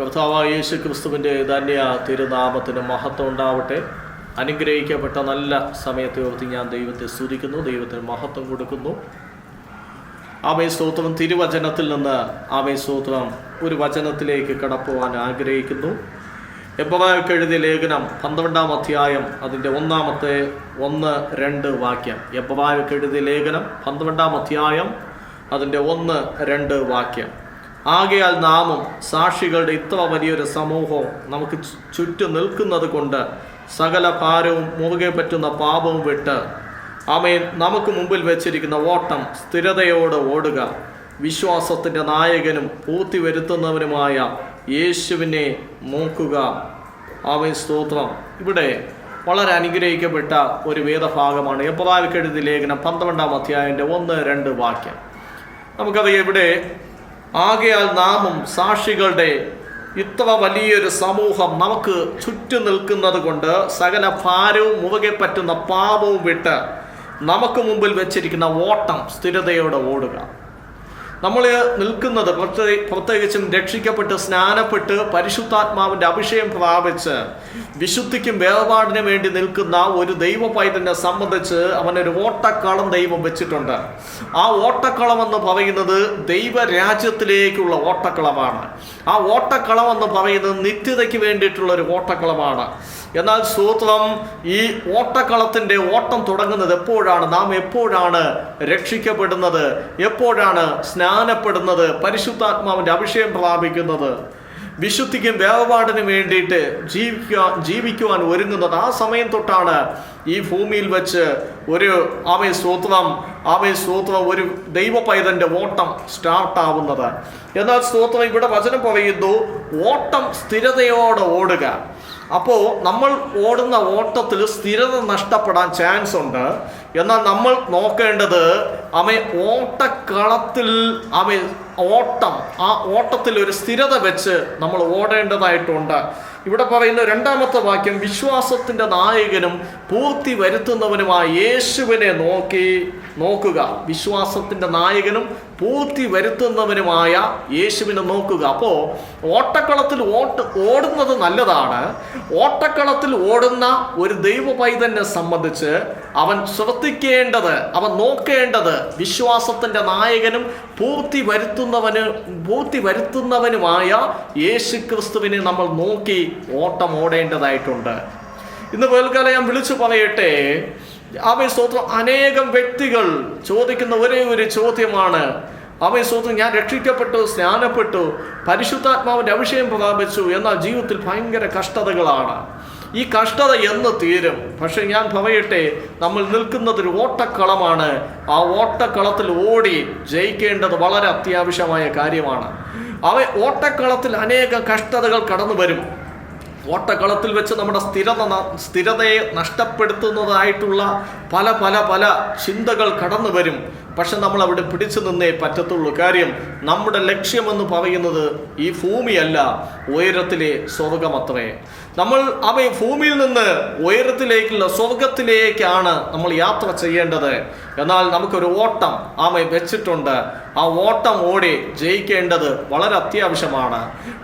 കർത്താവായ യേശു ക്രിസ്തുവിന്റെ ധന്യ തിരുനാമത്തിന് മഹത്വം ഉണ്ടാവട്ടെ. അനുഗ്രഹിക്കപ്പെട്ട നല്ല സമയത്തെ ഓർത്ത് ഞാൻ ദൈവത്തെ സ്തുതിക്കുന്നു ദൈവത്തിന് മഹത്വം കൊടുക്കുന്നു. ആമേ സ്തോത്രം. തിരുവചനത്തിൽ നിന്ന് ആമേ സ്തോത്രം ഒരു വചനത്തിലേക്ക് കടക്കുവാൻ ആഗ്രഹിക്കുന്നു. എബ്രായർക്ക് എഴുതിയ ലേഖനം പന്ത്രണ്ടാം അധ്യായം അതിന്റെ ഒന്നാമത്തെ ഒന്ന് രണ്ട് വാക്യം. എബ്രായർക്ക് എഴുതിയ ലേഖനം പന്ത്രണ്ടാം അധ്യായം അതിന്റെ ഒന്ന് രണ്ട് വാക്യം. ആകയാൽ നാമും സാക്ഷികളുടെ ഇത്ര വലിയൊരു സമൂഹവും നമുക്ക് ചുറ്റും നിൽക്കുന്നത് കൊണ്ട് സകല ഭാരവും മുറുകെ പറ്റുന്ന പാപവും വിട്ട് അമേൻ നമുക്ക് മുമ്പിൽ വെച്ചിരിക്കുന്ന ഓട്ടം സ്ഥിരതയോടെ ഓടുക. വിശ്വാസത്തിന്റെ നായകനും പൂർത്തി വരുത്തുന്നവനുമായ യേശുവിനെ നോക്കുക. അമേൻ സ്തോത്രം. ഇവിടെ വളരെ അനുഗ്രഹിക്കപ്പെട്ട ഒരു വേദഭാഗമാണ്. എബ്രാവിക്കെഴുതി ലേഖനം പന്ത്രണ്ടാം അധ്യായന്റെ ഒന്ന് രണ്ട് വാക്യം. നമുക്കത് ഇവിടെ ആകയാൽ നാമും സാക്ഷികളുടെ ഇത്ര വലിയൊരു സമൂഹം നമുക്ക് ചുറ്റു നിൽക്കുന്നത് കൊണ്ട് സകല ഭാരവും മുറുകെ പറ്റുന്ന പാപവും വിട്ട് നമുക്ക് മുമ്പിൽ വെച്ചിരിക്കുന്ന ഓട്ടം സ്ഥിരതയോടെ ഓടുക. നമ്മൾ നിൽക്കുന്നത് പ്രത്യേ- പ്രത്യേകിച്ചും രക്ഷിക്കപ്പെട്ട് സ്നാനപ്പെട്ട് പരിശുദ്ധാത്മാവിന്റെ അഭിഷേകം പ്രാപിച്ച് വിശുദ്ധിക്കും വേർപാടിനും വേണ്ടി നിൽക്കുന്ന ഒരു ദൈവ പൈതനെ സംബന്ധിച്ച് അവനൊരു ഓട്ടക്കളം ദൈവം വെച്ചിട്ടുണ്ട്. ആ ഓട്ടക്കളം എന്ന് പറയുന്നത് ദൈവരാജ്യത്തിലേക്കുള്ള ഓട്ടക്കളമാണ്. ആ ഓട്ടക്കളം എന്ന് പറയുന്നത് നിത്യതയ്ക്ക് വേണ്ടിയിട്ടുള്ള ഒരു ഓട്ടക്കളമാണ്. എന്നാൽ സൂത്രം ഈ ഓട്ടക്കളത്തിന്റെ ഓട്ടം തുടങ്ങുന്നത് എപ്പോഴാണ്? നാം എപ്പോഴാണ് രക്ഷിക്കപ്പെടുന്നത്? എപ്പോഴാണ് സ്നാനപ്പെടുന്നത്? പരിശുദ്ധാത്മാവിന്റെ അഭിഷേകം പ്രാപിക്കുന്നത്? വിശുദ്ധിക്കും വേവപാടിനും വേണ്ടിയിട്ട് ജീവിക്കുവാൻ ജീവിക്കുവാൻ ഒരുങ്ങുന്നത് ആ സമയം തൊട്ടാണ് ഈ ഭൂമിയിൽ വെച്ച് ഒരു ആമേ സ്തോത്രം ആമേ സ്തോത്രം ഒരു ദൈവ പൈതന്റെ ഓട്ടം സ്റ്റാർട്ടാവുന്നത്. എന്നാൽ സ്തോത്രം ഇവിടെ വചനം പറയുന്നു ഓട്ടം സ്ഥിരതയോടെ ഓടുക. അപ്പോൾ നമ്മൾ ഓടുന്ന ഓട്ടത്തിൽ സ്ഥിരത നഷ്ടപ്പെടാൻ ചാൻസ് ഉണ്ട്. എന്നാൽ നമ്മൾ നോക്കേണ്ടത് അവൻ ഓട്ടക്കളത്തിൽ അവൻ ഓട്ടം ആ ഓട്ടത്തിൽ ഒരു സ്ഥിരത വെച്ച് നമ്മൾ ഓടേണ്ടതായിട്ടുണ്ട്. ഇവിടെ പറയുന്ന രണ്ടാമത്തെ വാക്യം വിശ്വാസത്തിന്റെ നായകനും പൂർത്തി വരുത്തുന്നവനുമായ യേശുവിനെ നോക്കി നോക്കുക. വിശ്വാസത്തിന്റെ നായകനും പൂർത്തി വരുത്തുന്നവനുമായ യേശുവിനെ നോക്കുക. അപ്പോൾ ഓട്ടക്കളത്തിൽ ഓട്ട് ഓടുന്നത് നല്ലതാണ്. ഓട്ടക്കളത്തിൽ ഓടുന്ന ഒരു ദൈവ പൈതനെ സംബന്ധിച്ച് അവൻ ശ്രദ്ധിക്കേണ്ടത് അവൻ നോക്കേണ്ടത് വിശ്വാസത്തിന്റെ നായകനും പൂർത്തി വരുത്തുന്നവന് പൂർത്തി വരുത്തുന്നവനുമായ യേശു ക്രിസ്തുവിനെ നമ്മൾ നോക്കി ഓട്ടം ഓടേണ്ടതായിട്ടുണ്ട്. ഇന്ന് വേൽക്കാലം ഞാൻ വിളിച്ചു പറയട്ടെ അവൻ സ്തോത്രം. അനേകം വ്യക്തികൾ ചോദിക്കുന്ന ഒരേ ഒരു ചോദ്യമാണ്. അവൻ സ്തോത്രം ഞാൻ രക്ഷിക്കപ്പെട്ടു സ്നാനപ്പെട്ടു പരിശുദ്ധാത്മാവിന്റെ അഭിഷേകം പ്രാപിച്ചു എന്നാൽ ജീവിതത്തിൽ ഭയങ്കര കഷ്ടതകളാണ്. ഈ കഷ്ടത എന്ന് തീരും. പക്ഷെ ഞാൻ പറയട്ടെ നമ്മൾ നിൽക്കുന്നത് ഒരു ഓട്ടക്കളമാണ്. ആ ഓട്ടക്കളത്തിൽ ഓടി ജയിക്കേണ്ടത് വളരെ അത്യാവശ്യമായ കാര്യമാണ്. അവ ഓട്ടക്കളത്തിൽ അനേകം കഷ്ടതകൾ കടന്നു വരും ഓട്ടക്കളത്തിൽ വെച്ച് നമ്മുടെ സ്ഥിരത സ്ഥിരതയെ നഷ്ടപ്പെടുത്തുന്നതായിട്ടുള്ള പല പല പല ചിന്തകൾ കടന്നു വരും പക്ഷെ നമ്മൾ അവിടെ പിടിച്ചു നിന്നേ പറ്റത്തുള്ളൂ. കാര്യം നമ്മുടെ ലക്ഷ്യമെന്ന് പറയുന്നത് ഈ ഭൂമിയല്ല ഉയരത്തിലെ സ്വർഗമത്രേ നമ്മൾ അവ ഭൂമിയിൽ നിന്ന് ഉയരത്തിലേക്കുള്ള സ്വർഗത്തിലേക്കാണ് നമ്മൾ യാത്ര ചെയ്യേണ്ടത്. എന്നാൽ നമുക്കൊരു ഓട്ടം ആമ വെച്ചിട്ടുണ്ട്. ആ ഓട്ടം ഓടി ജയിക്കേണ്ടത് വളരെ അത്യാവശ്യമാണ്.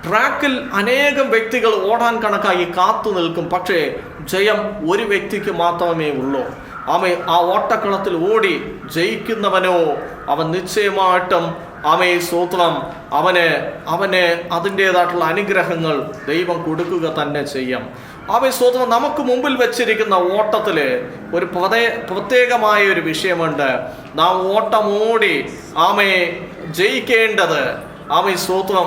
ട്രാക്കിൽ അനേകം വ്യക്തികൾ ഓടാൻ കണക്കായി കാത്തു നിൽക്കും. പക്ഷേ ജയം ഒരു വ്യക്തിക്ക് മാത്രമേ ഉള്ളൂ. ആമ ആ ഓട്ടക്കളത്തിൽ ഓടി ജയിക്കുന്നവനോ അവൻ നിശ്ചയമായിട്ടും ആമേ സൂത്രം അവന് അവന് അതിന്റേതായിട്ടുള്ള അനുഗ്രഹങ്ങൾ ദൈവം കൊടുക്കുക തന്നെ ചെയ്യും. ആമേ സൂത്രം നമുക്ക് മുമ്പിൽ വെച്ചിരിക്കുന്ന ഓട്ടത്തിൽ ഒരു പ്രതേ പ്രത്യേകമായ ഒരു വിഷയമുണ്ട്. നാം ഓട്ടമോടി ഓടി ആമയെ ജയിക്കേണ്ടത്. ആമയെ സ്തോത്രം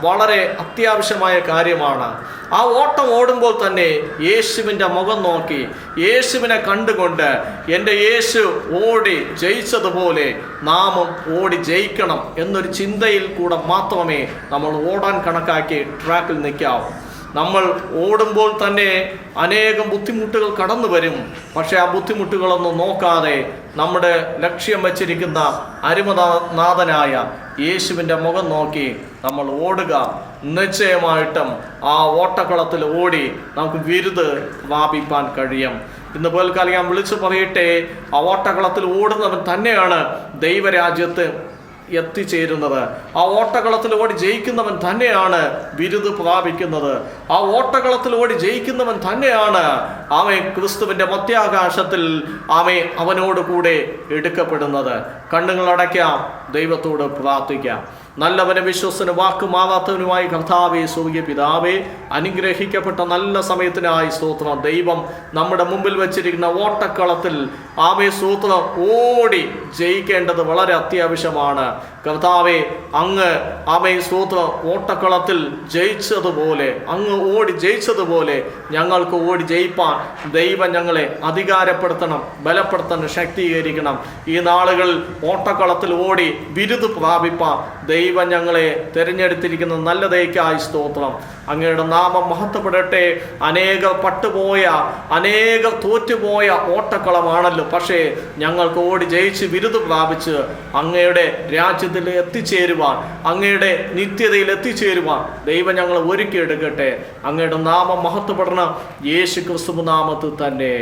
വളരെ അത്യാവശ്യമായ കാര്യമാണ്. ആ ഓട്ടം ഓടുമ്പോൾ തന്നെ യേശുവിന്റെ മുഖം നോക്കി യേശുവിനെ കണ്ടുകൊണ്ട് എന്റെ യേശു ഓടി ജയിച്ചതുപോലെ നാമും ഓടി ജയിക്കണം എന്നൊരു ചിന്തയിൽ കൂടെ മാത്രമേ നമ്മൾ ഓടാൻ കണക്കാക്കി ട്രാക്കിൽ നിൽക്കാവൂ. നമ്മൾ ഓടുമ്പോൾ തന്നെ അനേകം ബുദ്ധിമുട്ടുകൾ കടന്നു വരും. പക്ഷേ ആ ബുദ്ധിമുട്ടുകളൊന്നും നോക്കാതെ നമ്മുടെ ലക്ഷ്യം വച്ചിരിക്കുന്ന അരുമനാഥനായ യേശുവിന്റെ മുഖം നോക്കി നമ്മൾ ഓടുക. നിശ്ചയമായിട്ടും ആ ഓട്ടക്കുളത്തിൽ ഓടി നമുക്ക് വിരുത് പ്രാപിപ്പാൻ കഴിയും. ഇന്ന് പോൽക്കാലം ഞാൻ വിളിച്ചു പറയട്ടെ ആ ഓട്ടക്കുളത്തിൽ ഓടുന്നവൻ തന്നെയാണ് ദൈവരാജ്യത്ത് എത്തിച്ചേരുന്നത്. ആ ഓട്ടകളത്തിൽ ഓടി ജയിക്കുന്നവൻ തന്നെയാണ് ബിരുദ് പ്രാപിക്കുന്നത്. ആ ഓട്ടകളത്തിൽ ഓടി ജയിക്കുന്നവൻ തന്നെയാണ് അവൻ ക്രിസ്തുവിന്റെ മധ്യാകാശത്തിൽ അവൻ അവനോട് കൂടെ എടുക്കപ്പെടുന്നത്. കണ്ണുകളടയ്ക്കാം ദൈവത്തോട് പ്രാർത്ഥിക്കാം. നല്ലവനെ വിശ്വസന് വാക്കുമാവാത്തവനുമായി കർത്താവെ സൂര്യ പിതാവേ അനുഗ്രഹിക്കപ്പെട്ട നല്ല സമയത്തിനായി സ്തോത്രം. ദൈവം നമ്മുടെ മുമ്പിൽ വെച്ചിരിക്കുന്ന ഓട്ടക്കളത്തിൽ ആമേ സൂത്രം ഓടി ജയിക്കേണ്ടത് വളരെ അത്യാവശ്യമാണ്. കർത്താവെ അങ്ങ് അമേ സൂത്ര ഓട്ടക്കളത്തിൽ ജയിച്ചതുപോലെ അങ്ങ് ഓടി ജയിച്ചതുപോലെ ഞങ്ങൾക്ക് ഓടി ജയിപ്പാൻ ദൈവം ഞങ്ങളെ അധികാരപ്പെടുത്തണം ബലപ്പെടുത്തണം ശക്തീകരിക്കണം. ഈ നാളുകൾ ഓട്ടക്കളത്തിൽ ഓടി ബിരുദ് പ്രാപിപ്പാൻ ദൈവം ഞങ്ങളെ തിരഞ്ഞെടുത്തിരിക്കുന്ന നല്ലതേക്കായി സ്തോത്രം. അങ്ങയുടെ നാമം മഹത്വപ്പെടട്ടെ. അനേക പട്ടുപോയ അനേക തോറ്റുപോയ ഓട്ടക്കളമാണല്ലോ. പക്ഷേ ഞങ്ങൾക്ക് ഓടി ജയിച്ച് ബിരുദ് പ്രാപിച്ച് അങ്ങയുടെ രാജ്യത്തിൽ എത്തിച്ചേരുവാൻ അങ്ങയുടെ നിത്യതയിൽ എത്തിച്ചേരുവാൻ ദൈവം ഞങ്ങൾ ഒരുക്കിയെടുക്കട്ടെ അങ്ങയുടെ നാമം മഹത്വപ്പെടണം. യേശു ക്രിസ്തു നാമത്തിൽ തന്നെ.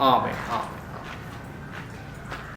ആമേ ആമേ